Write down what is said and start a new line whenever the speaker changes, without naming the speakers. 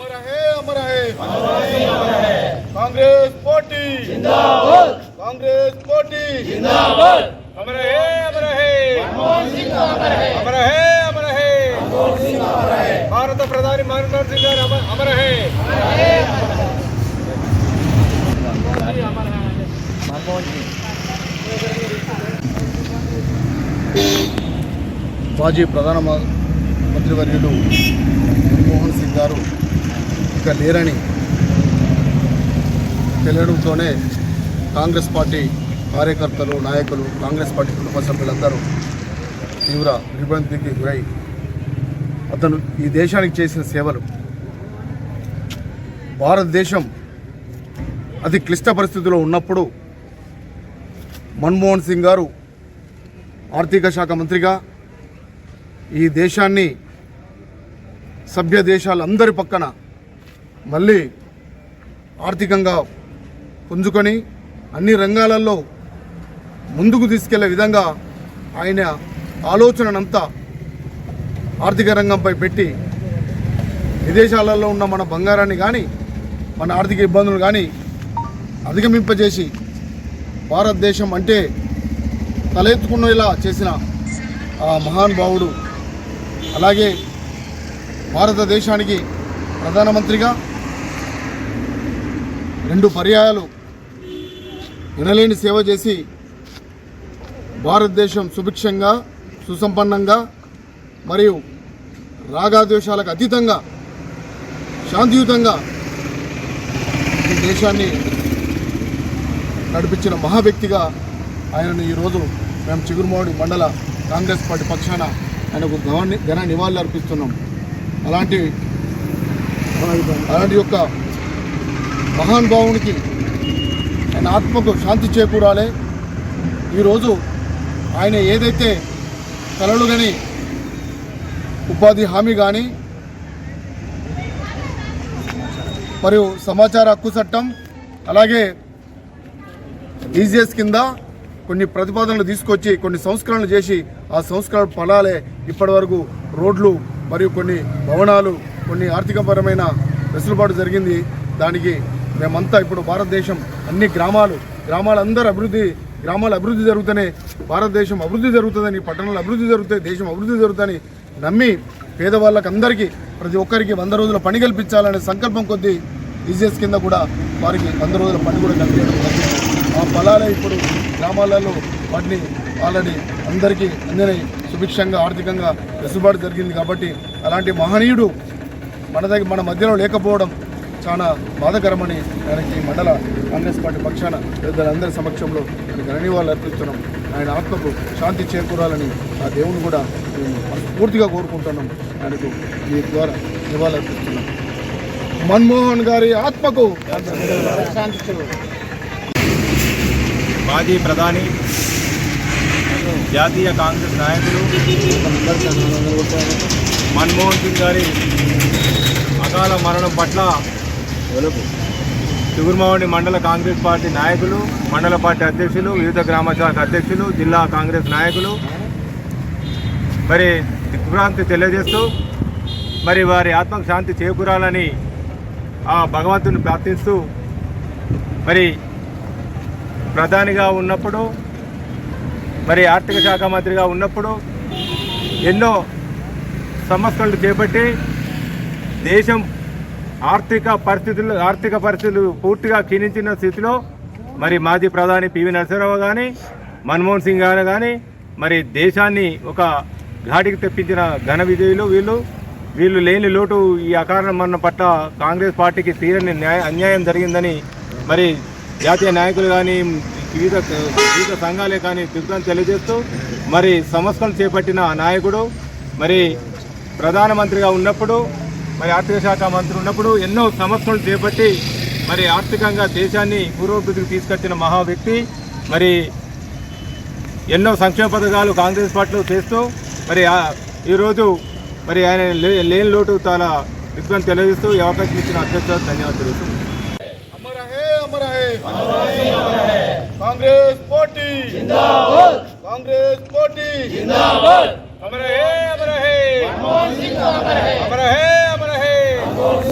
अमर है अमर है Congress party Congress party
अमर है अमर है अमर है अमर है భారత ప్రధాని మన్మోహన్ సింగ్ గారు అమర్ అమర హే
మాజీ ప్రధాన మ- మంత్రివర్యులు మన్మోహన్ సింగ్ గారు ఇక లేరని తెలియడంతోనే కాంగ్రెస్ పార్టీ కార్యకర్తలు నాయకులు కాంగ్రెస్ పార్టీ కుటుంబ సభ్యులందరూ తీవ్ర విభ్రాంతికి గురై అతను ఈ దేశానికి చేసిన సేవలు భారతదేశం అతి క్లిష్ట పరిస్థితిలో ఉన్నప్పుడు మన్మోహన్ సింగ్ గారు ఆర్థిక శాఖ మంత్రిగా ఈ దేశాన్ని సభ్య దేశాలందరి పక్కన మళ్ళీ ఆర్థికంగా పుంజుకొని అన్ని రంగాలలో ముందుకు తీసుకెళ్ళే విధంగా ఆయన ఆలోచననంతా ఆర్థిక రంగంపై పెట్టి విదేశాలలో ఉన్న మన బంగారాన్ని కానీ మన ఆర్థిక ఇబ్బందులు కానీ అధిగమింపజేసి భారతదేశం అంటే తలెత్తుకునేలా చేసిన ఆ మహానుభావుడు అలాగే భారతదేశానికి ప్రధానమంత్రిగా రెండు పర్యాయాలు వినలేని సేవ చేసి భారతదేశం సుభిక్షంగా సుసంపన్నంగా మరియు రాగాద్వేషాలకు అతీతంగా శాంతియుతంగా ఈ దేశాన్ని నడిపించిన మహా వ్యక్తిగా ఆయనను ఈరోజు మేము చిగురుమాడి మండల కాంగ్రెస్ పార్టీ పక్షాన ఆయనకు ఘన నివాళులు అర్పిస్తున్నాం. అలాంటి అలాంటి యొక్క మహానుభావునికి ఆయన ఆత్మకు శాంతి చేకూరాలి. ఈరోజు ఆయన ఏదైతే కలలు కానీ ఉపాధి హామీ కానీ మరియు సమాచార హక్కు చట్టం అలాగే ఈజీఎస్ కింద కొన్ని ప్రతిపాదనలు తీసుకొచ్చి కొన్ని సంస్కరణలు చేసి ఆ సంస్కరణ ఫలాలే ఇప్పటి వరకు రోడ్లు మరియు కొన్ని భవనాలు కొన్ని ఆర్థికపరమైన వెసులుబాటు జరిగింది. దానికి మేమంతా ఇప్పుడు భారతదేశం అన్ని గ్రామాలు గ్రామాలందరూ అభివృద్ధి గ్రామాల అభివృద్ధి జరుగుతూనే భారతదేశం అభివృద్ధి జరుగుతుందని పట్టణాలు అభివృద్ధి జరుగుతాయి దేశం అభివృద్ధి జరుగుతుందని నమ్మి పేదవాళ్ళకి అందరికీ ప్రతి ఒక్కరికి వంద రోజుల పని కల్పించాలనే సంకల్పం కొద్దీ ఈజీఎస్ కింద కూడా వారికి వంద రోజుల పని కూడా కల్పించడం ఆ ఫలాలే ఇప్పుడు గ్రామాలలో వాటిని ఆల్రెడీ అందరికీ అందినాయి సుభిక్షంగా ఆర్థికంగా వెసులుబాటు జరిగింది కాబట్టి అలాంటి మహనీయుడు మన దగ్గర మన మధ్యలో లేకపోవడం చాలా బాధకరమని ఆయనకి మండల కాంగ్రెస్ పార్టీ పక్షాన పెద్దలందరి సమక్షంలో ఆయన ఘననివాళులు అర్పిస్తున్నాం ఆయన ఆత్మకు శాంతి చేకూరాలని ఆ దేవుని కూడా మేము పూర్తిగా కోరుకుంటున్నాం. ఆయనకు మీ ద్వారా నివాళులు అర్పిస్తున్నాం. మన్మోహన్ గారి ఆత్మకు
మాజీ ప్రధాని జాతీయ కాంగ్రెస్ నాయకులు మన్మోహన్ సింగ్ గారి అకాల మరణం పట్ల చిగురుమావడి మండల కాంగ్రెస్ పార్టీ నాయకులు మండల పార్టీ అధ్యక్షులు వివిధ గ్రామ శాఖ అధ్యక్షులు జిల్లా కాంగ్రెస్ నాయకులు. మరి దిగ్భ్రాంతి తెలియజేస్తూ మరి వారి ఆత్మకు శాంతి చేకూరాలని ఆ భగవంతుని ప్రార్థిస్తూ మరి ప్రధానిగా ఉన్నప్పుడు మరి ఆర్థిక శాఖ మంత్రిగా ఉన్నప్పుడు ఎన్నో సమస్యలు చేపట్టి దేశం ఆర్థిక పరిస్థితులు ఆర్థిక పరిస్థితులు పూర్తిగా క్షీణించిన స్థితిలో మరి మాజీ ప్రధాని పివి నరసింహరావు కానీ మన్మోహన్ సింగ్ గారు కానీ మరి దేశాన్ని ఒక ఘాటికి తెప్పించిన ఘన విజయులు వీళ్ళు. వీళ్ళు లేని లోటు ఈ అకారణ మరణ పట్ల కాంగ్రెస్ పార్టీకి తీరని న్యాయ అన్యాయం జరిగిందని మరి జాతీయ నాయకులు కానీ వివిధ వివిధ సంఘాలే కానీ దిగ్గులను తెలియజేస్తూ మరి సంస్కరణ చేపట్టిన నాయకుడు మరి ప్రధానమంత్రిగా ఉన్నప్పుడు మరి ఆర్థిక శాఖ మంత్రి ఉన్నప్పుడు ఎన్నో సంస్థలు చేపట్టి మరి ఆర్థికంగా దేశాన్ని పూర్వభివృద్ధికి తీసుకొచ్చిన మహా వ్యక్తి. మరి ఎన్నో సంక్షేమ పథకాలు కాంగ్రెస్ పార్టీలో చేస్తూ మరి ఆ- ఈరోజు మరి ఆయన లే- లేని లోటు చాలా దిగ్గులను తెలియజేస్తూ ఈ అవకాశం ఇచ్చిన అధ్యక్ష ధన్యవాదాలు తెలుస్తున్నాను
అమర హే అమర హే కాంగ్రెస్ పార్టీ. కాంగ్రెస్ పార్టీ
అమర హే